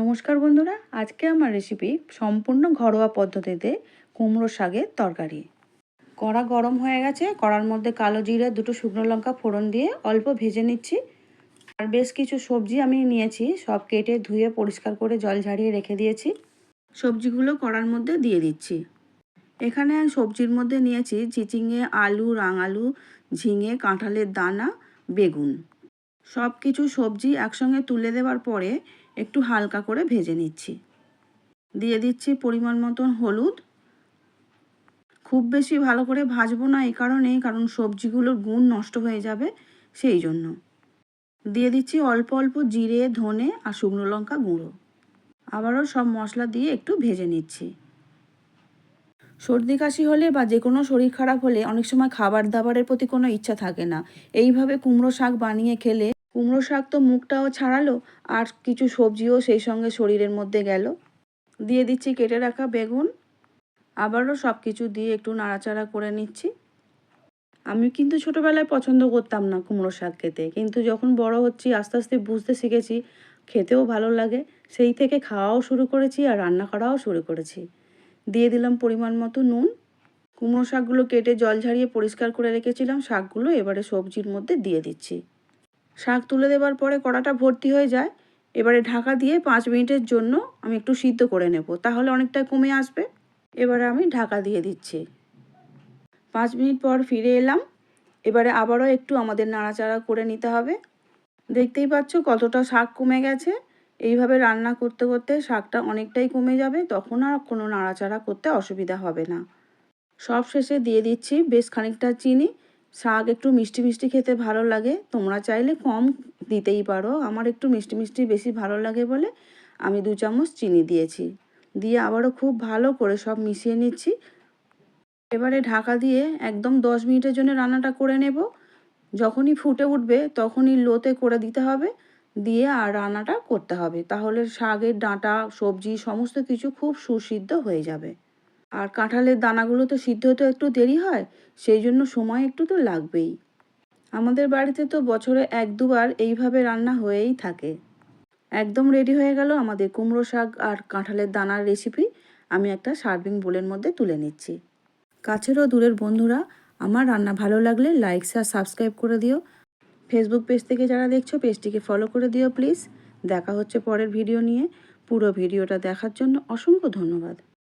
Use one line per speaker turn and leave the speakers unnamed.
নমস্কার বন্ধুরা, আজকে আমার রেসিপি সম্পূর্ণ ঘরোয়া পদ্ধতিতে কুমড়ো শাকের তরকারি। কড়া গরম হয়ে গেছে, কড়ার মধ্যে কালো জিরে, দুটো শুকনো লঙ্কা ফোড়ন দিয়ে অল্প ভেজে নিচ্ছি। আর বেশ কিছু সবজি আমি নিয়েছি, সব কেটে ধুয়ে পরিষ্কার করে জল ঝাড়িয়ে রেখে দিয়েছি। সবজিগুলো কড়ার মধ্যে দিয়ে দিচ্ছি। এখানে সবজির মধ্যে নিয়েছি চিচিঙে আলু, রাঙালু, ঝিঙে, কাঁঠালের দানা, বেগুন। সব কিছু সবজি একসঙ্গে তুলে দেওয়ার পরে একটু হালকা করে ভেজে নিচ্ছি। দিয়ে দিচ্ছি পরিমাণ মতন হলুদ। খুব বেশি ভালো করে ভাজবো না এই কারণেই, কারণ সবজিগুলোর গুণ নষ্ট হয়ে যাবে সেই জন্য। দিয়ে দিচ্ছি অল্প অল্প জিরে, ধনে আর শুকনো লঙ্কা গুঁড়ো। আবারও সব মশলা দিয়ে একটু ভেজে নিচ্ছি। সর্দি কাশি হলে বা যে কোনো শরীর খারাপ হলে অনেক সময় খাবার দাবারের প্রতি কোনো ইচ্ছা থাকে না। এইভাবে কুমড়ো শাক বানিয়ে খেলে কুমড়ো শাক তো মুখটাও ছাড়ালো আর কিছু সবজিও সেই সঙ্গে শরীরের মধ্যে গেল। দিয়ে দিচ্ছি কেটে রাখা বেগুন। আবারও সব কিছু দিয়ে একটু নাড়াচাড়া করে নিচ্ছি। আমি কিন্তু ছোটোবেলায় পছন্দ করতাম না কুমড়ো শাক খেতে, কিন্তু যখন বড় হচ্ছি, আস্তে আস্তে বুঝতে শিখেছি, খেতেও ভালো লাগে। সেই থেকে খাওয়াও শুরু করেছি আর রান্না করাও শুরু করেছি। দিয়ে দিলাম পরিমাণ মতো নুন। কুমড়ো শাকগুলো কেটে জল ঝারিয়ে পরিষ্কার করে রেখেছিলাম, শাকগুলো এবারে সবজির মধ্যে দিয়ে দিচ্ছি। শাক তুলে দেওয়ার পরে কড়াটা ভর্তি হয়ে যায়। এবারে ঢাকা দিয়ে পাঁচ মিনিটের জন্য আমি একটু সিদ্ধ করে নেব, তাহলে অনেকটা কমে আসবে। এবারে আমি ঢাকা দিয়ে দিচ্ছি। পাঁচ মিনিট পর ফিরে এলাম। এবারে আবারও একটু আমাদের নাড়াচাড়া করে নিতে হবে। দেখতেই পাচ্ছ কতটা শাক কমে গেছে। এইভাবে রান্না করতে করতে শাকটা অনেকটাই কমে যাবে, তখন আর কোনো নাড়াচাড়া করতে অসুবিধা হবে না। সব শেষে দিয়ে দিচ্ছি বেশ খানিকটা চিনি। শাক একটু মিষ্টি মিষ্টি খেতে ভালো লাগে। তোমরা চাইলে কম দিতেই পারো। আমার একটু মিষ্টি মিষ্টি বেশি ভালো লাগে বলে আমি দু চামচ চিনি দিয়েছি। দিয়ে আবারও খুব ভালো করে সব মিশিয়ে নিচ্ছি। এবারে ঢাকা দিয়ে একদম দশ মিনিটের জন্য রান্নাটা করে নেব। যখনই ফুটে উঠবে তখনই লোতে করে দিতে হবে। দিয়ে আর রান্নাটা করতে হবে। তাহলে শাকের ডাঁটা, সবজি, সমস্ত কিছু খুব সুসিদ্ধ হয়ে যাবে। আর কাঁঠালের দানাগুলো তো সিদ্ধ হতে একটু দেরি হয়, সেই জন্য সময় একটু তো লাগবেই। আমাদের বাড়িতে তো বছরে এক দুবার এইভাবে রান্না হয়েই থাকে। একদম রেডি হয়ে গেল আমাদের কুমড়ো শাক আর কাঁঠালের দানার রেসিপি আমি একটা সার্ভিং বোলের মধ্যে তুলে নিচ্ছি। কাছেরও দূরের বন্ধুরা, আমার রান্না ভালো লাগলে লাইক আর সাবস্ক্রাইব করে দিও। ফেসবুক পেজ থেকে যারা দেখছ পেজটিকে ফলো করে দিও প্লিজ দেখা হচ্ছে পরের ভিডিও নিয়ে। পুরো ভিডিওটা দেখার জন্য অসংখ্য ধন্যবাদ।